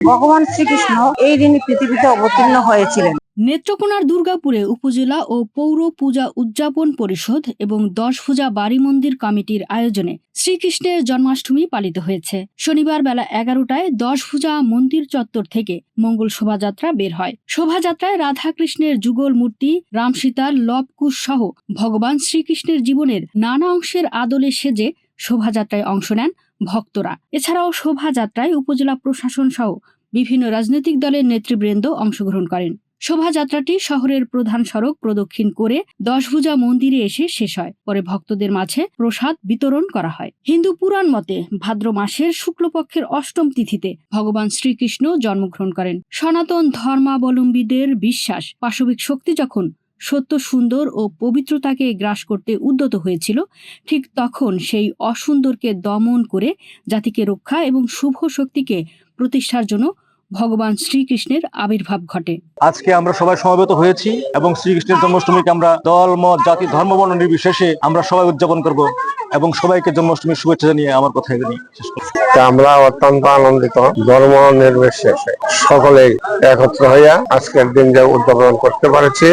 ভগবান শ্রীকৃষ্ণ এই দিনে পৃথিবীতে অবতীর্ণ হয়েছিলেন। নেত্রকোনার দুর্গাপুরে উপজেলা ও পৌর পূজা উদযাপন পরিষদ এবং দশ পূজা বাড়ি মন্দির কমিটির আয়োজনে শ্রীকৃষ্ণের জন্মাষ্টমী পালিত হয়েছে। শনিবার বেলা এগারোটায় দশ পূজা মন্দির চত্বর থেকে মঙ্গল শোভাযাত্রা বের হয়। শোভাযাত্রায় রাধাকৃষ্ণের যুগল মূর্তি, রামসীতার লবকুশ সহ ভগবান শ্রীকৃষ্ণের জীবনের নানা অংশের আদলে সেজে শোভাযাত্রায় অংশ নেন ভক্তরা। এছাড়াও শোভাযাত্রায় উপজেলা প্রশাসন সহ বিভিন্ন রাজনৈতিক দলের নেতৃবৃন্দ অংশগ্রহণ করেন। শোভাযাত্রাটি শহরের প্রধান সড়ক প্রদক্ষিণ করে দশভুজা মন্দিরে এসে শেষ হয়। পরে ভক্তদের মাঝে প্রসাদ বিতরণ করা হয়। হিন্দু পুরাণ মতে ভাদ্র মাসের শুক্লপক্ষের অষ্টম তিথিতে ভগবান শ্রীকৃষ্ণ জন্মগ্রহণ করেন। সনাতন ধর্মাবলম্বীদের বিশ্বাস, পাশবিক শক্তি যখন সত্য সুন্দর ও পবিত্রতাকে গ্রাস করতে উদ্যত হয়েছিল, ঠিক তখন সেই অসুন্দরকে দমন করে জাতিকে রক্ষা এবং শুভ শক্তিকে প্রতিষ্ঠার জন্য ভগবান শ্রীকৃষ্ণের আবির্ভাব ঘটে। আজকে আমরা সবাই সমবেত হয়েছি এবং শ্রীকৃষ্ণের জন্মাষ্টমীকে আমরা দল, মত, জাতি, ধর্ম বর্ণ নির্বিশেষে আমরা সবাই উদযাপন করব। এবং সবাইকে জন্মাষ্টমীর শুভেচ্ছা জানিয়ে আমার কথা এখানে শেষ আমরা অত্যন্ত আনন্দিত। ধর্ম নির্বিশেষে সকলে একত্র হইয়া আজকের দিন যে উদযাপন করতে পারছি।